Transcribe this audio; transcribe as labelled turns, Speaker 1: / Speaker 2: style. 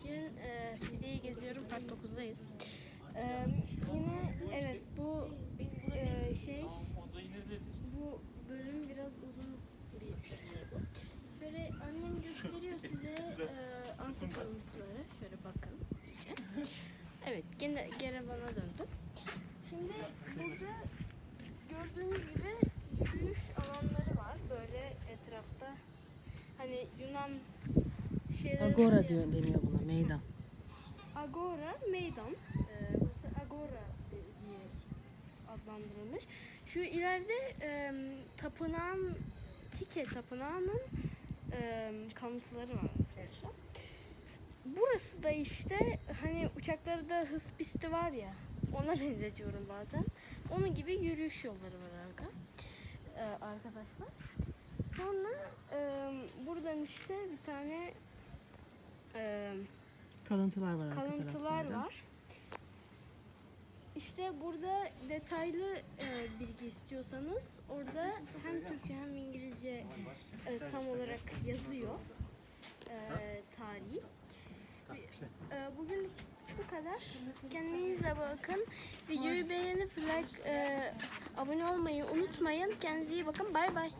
Speaker 1: Bugün e, Side'yi geziyorum. Park 9'dayız. E, yine evet bu e, şey bu bölüm biraz uzun bir şey. Şöyle annem gösteriyor size e, antik kalıntıları. Şöyle bakın. Evet gene, gene bana döndü. Şimdi burada gördüğünüz gibi yürüyüş alanları var. Böyle etrafta hani Yunan
Speaker 2: Agora diyor deniyor buna meydan.
Speaker 1: Agora meydan. Ee, burası Agora diye adlandırılmış. Şu ileride e, tapınağın Tike tapınağının e, kalıntıları var arkadaşlar. Burası da işte hani uçaklarda hız pisti var ya ona benzetiyorum bazen. Onun gibi yürüyüş yolları var arka, e, arkadaşlar. Sonra e, buradan işte bir tane e,
Speaker 2: Kalıntılar var
Speaker 1: kalıntılar var. İşte burada detaylı e, bilgi istiyorsanız orada hem Türkçe hem İngilizce e, tam olarak yazıyor e, tarihi. E, bugünlük bu kadar. Kendinize bakın. Videoyu beğenip like, e, abone olmayı unutmayın. Kendinize iyi bakın. Bay bay.